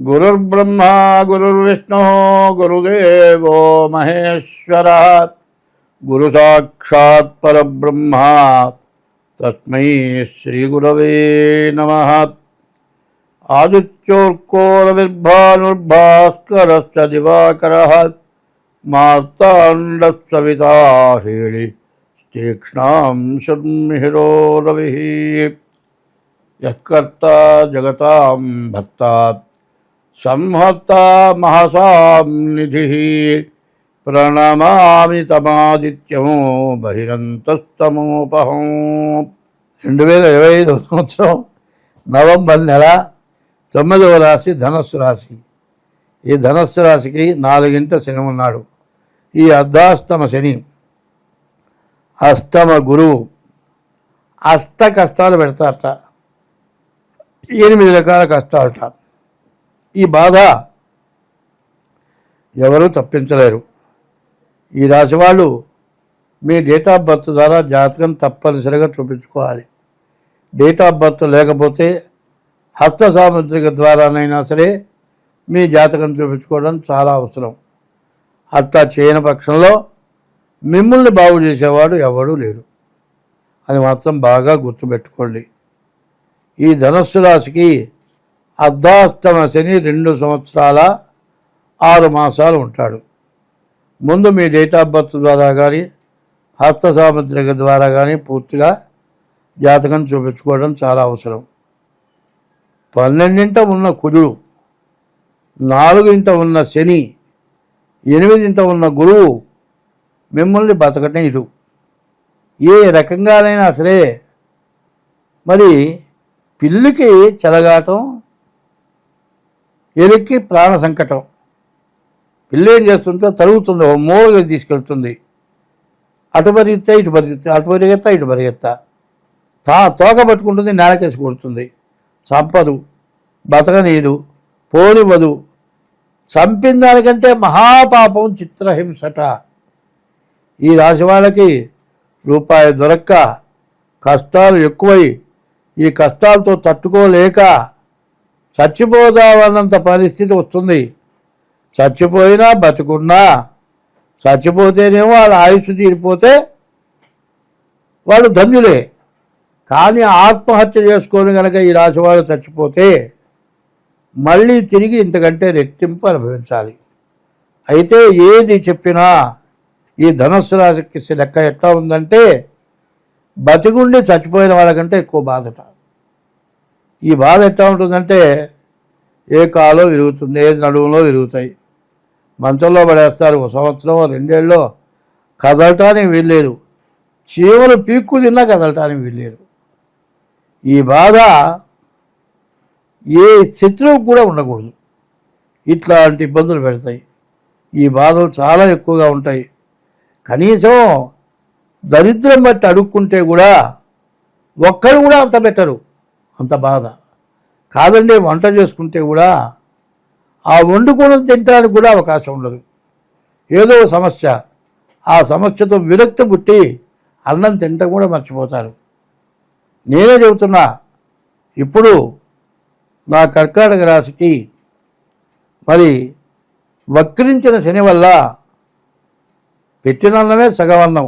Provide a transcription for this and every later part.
गुरुर्ब्रह्मा, गुरुर्विष्णुः, गुरुदेवो, महेश्वरः। गुरुसाक्षात् परब्रह्मा। तस्मै श्रीगुरवे नमः। आदित्योर्कोरविर्भानुर्भास्करश्च दिवाकरः। मार्ताण्डस्सविता हेळि तीक्ष्णां शर्मिहिरो रविः। यः कर्ता जगतां भर्तात् సంహత్త సంహర్త మహసాం నిధి ప్రణమామి తమాదిత్యము బహిరంతస్తమోపహం. రెండు వేల ఇరవై ఐదు సంవత్సరం నవంబర్ నెల తొమ్మిదవ రాశి ధనస్సు రాశి. ఈ ధనస్సు రాశికి నాలుగింట శని ఉన్నాడు ఈ అర్ధాష్టమ శని అష్టమ గురువు అష్ట కష్టాలు పెడతారట. ఎనిమిది రకాల కష్టాలట. ఈ బాధ ఎవరు తప్పించలేరు. ఈ రాశి వాళ్ళు మీ డేట్ ఆఫ్ బర్త్ ద్వారా జాతకం తప్పనిసరిగా చూపించుకోవాలి. డేట్ ఆఫ్ బర్త్ లేకపోతే హస్త సాముద్రిక ద్వారానైనా సరే మీ జాతకం చూపించుకోవడం చాలా అవసరం. అట్లా చేయని పక్షంలో మిమ్మల్ని బాగు చేసేవాడు ఎవడూ లేడు అది మాత్రం బాగా గుర్తుపెట్టుకోండి. ఈ ధనస్సు రాశికి అర్ధాస్తమ శని రెండు సంవత్సరాల ఆరు మాసాలు ఉంటాడు. ముందు మీ డేట్ ఆఫ్ బర్త్ ద్వారా కానీ హస్త సాముద్రిక ద్వారా కానీ పూర్తిగా జాతకం చూపించుకోవడం చాలా అవసరం. పన్నెండింట ఉన్న కుజుడు నాలుగింట ఉన్న శని ఎనిమిదింట ఉన్న గురువు మిమ్మల్ని బతకటం ఇటు ఏ రకంగానైనా సరే మరి పిల్లికి చెలగాటం ఎలికి ప్రాణ సంకటం. పిల్లేం ఏం చేస్తుంటే తరుగుతుంది ఓ మూలగా తీసుకెళ్తుంది. అటు పరిగెత్తా ఇటు పరిగెత్తా అటు పరిగెత్తా ఇటు పరిగెత్తా. తా తోక పట్టుకుంటుంది నేలకేసి కొడుతుంది. చంపదు బతకనీదు పోనివ్వదు. చంపిన దానికంటే మహాపాపం చిత్రహింసట. ఈ రాశి వాళ్ళకి రూపాయి దొరక్క కష్టాలు ఎక్కువై ఈ కష్టాలతో తట్టుకోలేక చచ్చిపోదామన్నంత పరిస్థితి వస్తుంది. చచ్చిపోయినా బతుకున్నా చచ్చిపోతేనేమో వాళ్ళ ఆయుష్ తీరిపోతే వాళ్ళు ధన్యులే. కానీ ఆత్మహత్య చేసుకొని కనుక ఈ రాశి వాళ్ళు చచ్చిపోతే మళ్ళీ తిరిగి ఇంతకంటే రెట్టింపు అనుభవించాలి. అయితే ఏది చెప్పినా ఈ ధనస్సు రాశికి లెక్క ఎట్లా ఉందంటే బతికుండి చచ్చిపోయిన వాళ్ళకంటే ఎక్కువ బాధట. ఈ బాధ ఎట్లా ఉంటుందంటే ఏ కాలో విరుగుతుంది ఏ నడువులో విరుగుతాయి. మంచంలో పడేస్తారు ఒక సంవత్సరం రెండేళ్ళలో కదలటానికి వీల్లేదు. చీమలు పీక్కు తిన్నా కదలటానికి వీల్లేదు. ఈ బాధ ఏ శత్రువుకు కూడా ఉండకూడదు. ఇట్లాంటి ఇబ్బందులు పెడతాయి. ఈ బాధలు చాలా ఎక్కువగా ఉంటాయి. కనీసం దరిద్రం బట్టి అడుక్కుంటే కూడా ఒక్కరు కూడా అంత పెట్టరు అంత బాధ. కాదండి వంట చేసుకుంటే కూడా ఆ వండుకొని తినడానికి కూడా అవకాశం ఉండదు. ఏదో సమస్య. ఆ సమస్యతో విరక్తి పుట్టి అన్నం తినటం కూడా మర్చిపోతారు. నేనే చెబుతున్నా ఇప్పుడు నా కర్కాటక రాశికి మరి వక్రించిన శని వల్ల పెట్టిన అన్నమే సగవన్నం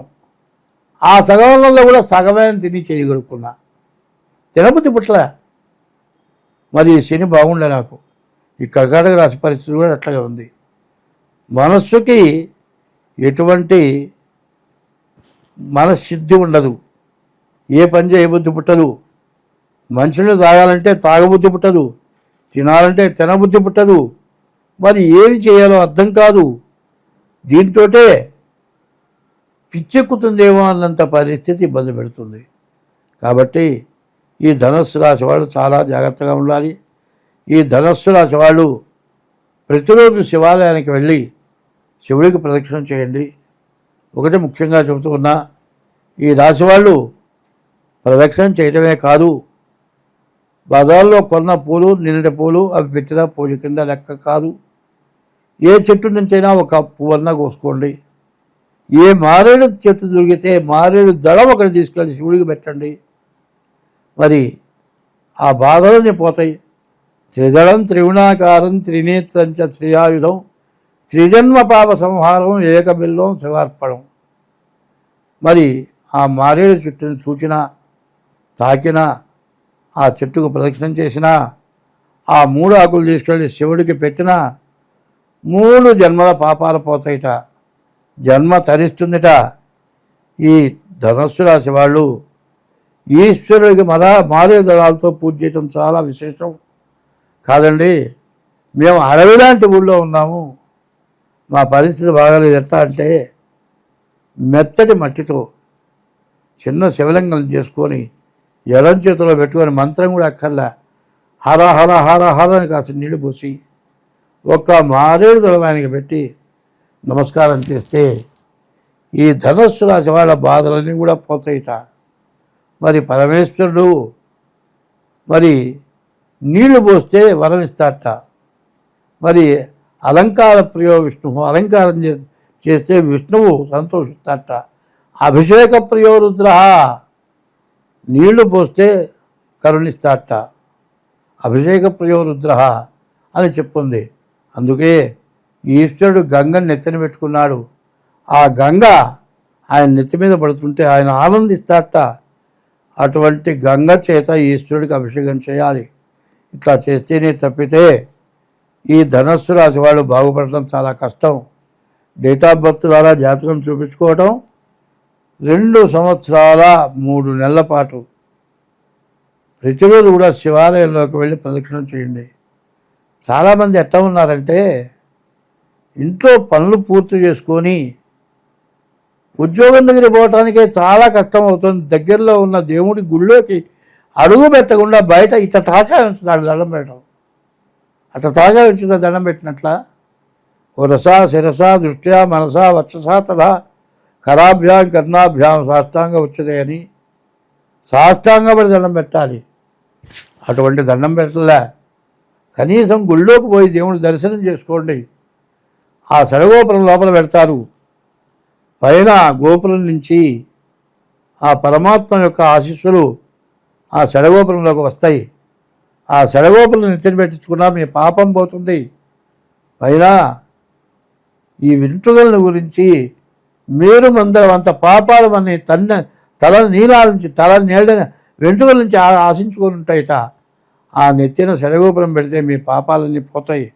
ఆ సగవన్నంలో కూడా సగమే తిని చేయగలుగుకున్నా తినబుద్ధి పుట్ల. మరి శని బాగుండే నాకు. ఈ కర్కాటక రాశి పరిస్థితి కూడా అట్లాగే ఉంది. మనస్సుకి ఎటువంటి మనశ్శుద్ధి ఉండదు. ఏ పని చేయబుద్ధి పుట్టదు. మనుషులు తాగాలంటే తాగబుద్ధి పుట్టదు. తినాలంటే తినబుద్ధి పుట్టదు. మరి ఏమి చేయాలో అర్థం కాదు. దీంతో పిచ్చెక్కుతుందేమో అన్నంత పరిస్థితి ఇబ్బంది పెడుతుంది. కాబట్టి ఈ ధనస్సు రాశి వాళ్ళు చాలా జాగ్రత్తగా ఉండాలి. ఈ ధనస్సు రాశి వాళ్ళు ప్రతిరోజు శివాలయానికి వెళ్ళి శివుడికి ప్రదక్షిణ చేయండి. ఒకటి ముఖ్యంగా చెబుతూ ఉన్నా ఈ రాశి వాళ్ళు ప్రదక్షిణ చేయడమే కాదు బజార్లో కొన్న పూలు నిండి పూలు అవి పెట్టిన పూజ కింద లెక్క కాదు. ఏ చెట్టు నుంచైనా ఒక పువ్వన్నా కోసుకోండి. ఏ మారేడు చెట్టు దొరికితే మారేడు దళం ఒకటి తీసుకెళ్ళి శివుడికి పెట్టండి. మరి ఆ బాధలన్నీ పోతాయి. త్రిదళం త్రిగుణాకారం త్రినేత్రం చ త్రియాయుధం త్రిజన్మ పాప సంహారం ఏకబిల్లం శివార్పణం. మరి ఆ మారేడు చెట్టుని చూచినా తాకినా ఆ చెట్టుకు ప్రదక్షిణం చేసినా ఆ మూడు ఆకులు తీసుకెళ్ళి శివుడికి పెట్టినా మూడు జన్మల పాపాలు పోతాయిట. జన్మ తరిస్తుందిట. ఈ ధనస్సు రాశి వాళ్ళు ఈశ్వరుడికి మద మారే దళాలతో పూజ చేయటం చాలా విశేషం. కాదండి మేము అడవి లాంటి ఊళ్ళో ఉన్నాము. మా పరిస్థితి బాగాలేదు. ఎట్లా అంటే మెత్తటి మట్టితో చిన్న శివలింగం చేసుకొని ఎడం చేతిలో పెట్టుకొని మంత్రం కూడా అక్కర్లా. హర హర హర హర అని కాస్త నీళ్ళు పోసి ఒక్క మారేడు దళమానికి పెట్టి నమస్కారం చేస్తే ఈ ధనస్సు రాశి వాళ్ళ బాధలన్నీ కూడా పోతాయిట. మరి పరమేశ్వరుడు మరి నీళ్ళు పోస్తే వరం ఇస్తాట మరి అలంకార ప్రియ విష్ణువు అలంకారం చే- చేస్తే విష్ణువు సంతోషిస్తాట అభిషేక ప్రియో రుద్ర నీళ్ళు పోస్తే కరుణిస్తాట అభిషేక ప్రియో రుద్ర అని చెప్పుంది. అందుకే ఈశ్వరుడు గంగను నెత్తిన పెట్టుకున్నాడు. ఆ గంగ ఆయన నెత్తి మీద పడుతుంటే ఆయన ఆనందిస్తాట అటువంటి గంగ చేత ఈశ్వరుడికి అభిషేకం చేయాలి. ఇట్లా చేస్తేనే తప్పితే ఈ ధనస్సు రాశి వాళ్ళు బాగుపడటం చాలా కష్టం. డేట్ ఆఫ్ బర్త్ ద్వారా జాతకం చూపించుకోవటం రెండు సంవత్సరాల మూడు నెలల పాటు. ప్రతిరోజు కూడా శివాలయంలోకి వెళ్ళి ప్రదక్షిణం చేయండి. చాలామంది ఎట్లా ఉన్నారంటే ఇంట్లో పనులు పూర్తి చేసుకొని ఉద్యోగం దగ్గర పోవటానికే చాలా కష్టం అవుతుంది దగ్గరలో ఉన్న దేవుడి గుళ్ళోకి అడుగు పెట్టకుండా బయట ఇట్ట తాజా ఉంచుతాడు దండం పెట్టడం. అట్లా తాజా ఉంచుతా దండం పెట్టినట్ల? ఓ రసా శిరసా దృష్ట్యా మనసా వత్సస తదా కరాభ్యాం కర్ణాభ్యాం సాష్టాంగ వచ్చదే అని సాష్టాంగపడి దండం పెట్టాలి. అటువంటి దండం పెట్టలే. కనీసం గుళ్ళోకి పోయి దేవుడి దర్శనం చేసుకోండి. ఆ సడగోపురం లోపల పెడతారు. పైన గోపురం నుంచి ఆ పరమాత్మ యొక్క ఆశీస్సులు ఆ సెడగోపురంలోకి వస్తాయి. ఆ సెడగోపురం నిత్యం పెట్టించుకున్నా మీ పాపం పోతుంది. పైన ఈ వెంట్రుకల గురించి మీరు మందరం అంత పాపాలు మన తన్న తల నీలాల నుంచి తల నీళ్ళ వెంట్రుకల నుంచి ఆ- ఆశించుకొని ఉంటాయిట. ఆ నెత్తిన శడగోపురం పెడితే మీ పాపాలన్నీ పోతాయి.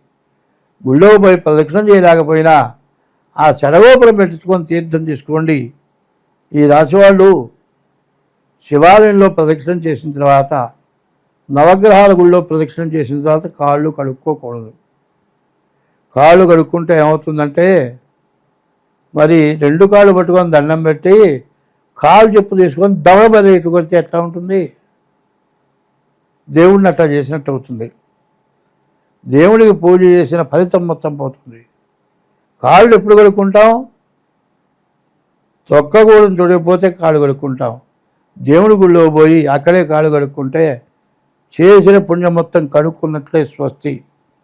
గుళ్ళో పోయి ప్రదక్షిణం చేయలేకపోయినా ఆ సెడగోపురం పెట్టించుకొని తీర్థం తీసుకోండి. ఈ రాశి వాళ్ళు శివాలయంలో ప్రదక్షిణం చేసిన తర్వాత నవగ్రహాల గుళ్ళో ప్రదక్షిణం చేసిన తర్వాత కాళ్ళు కడుక్కోకూడదు. కాళ్ళు కడుక్కుంటే ఏమవుతుందంటే మరి రెండు కాళ్ళు పట్టుకొని దండం పెట్టి కాళ్ళు చెప్పు తీసుకొని దవడ ఇటు కొడితే ఎట్లా ఉంటుంది? దేవుడిని అట్లా చేసినట్టు అవుతుంది. దేవుడికి పూజ చేసిన ఫలితం మొత్తం పోతుంది. కాళ్ళు ఎప్పుడు కడుక్కుంటాం? చొక్క కూడా చూడకపోతే కాళ్ళు కడుక్కుంటాం. దేవుడి గుళ్ళో పోయి అక్కడే కాళ్ళు కడుక్కుంటే చేసిన పుణ్యం మొత్తం కడుక్కున్నట్లే స్వస్తి.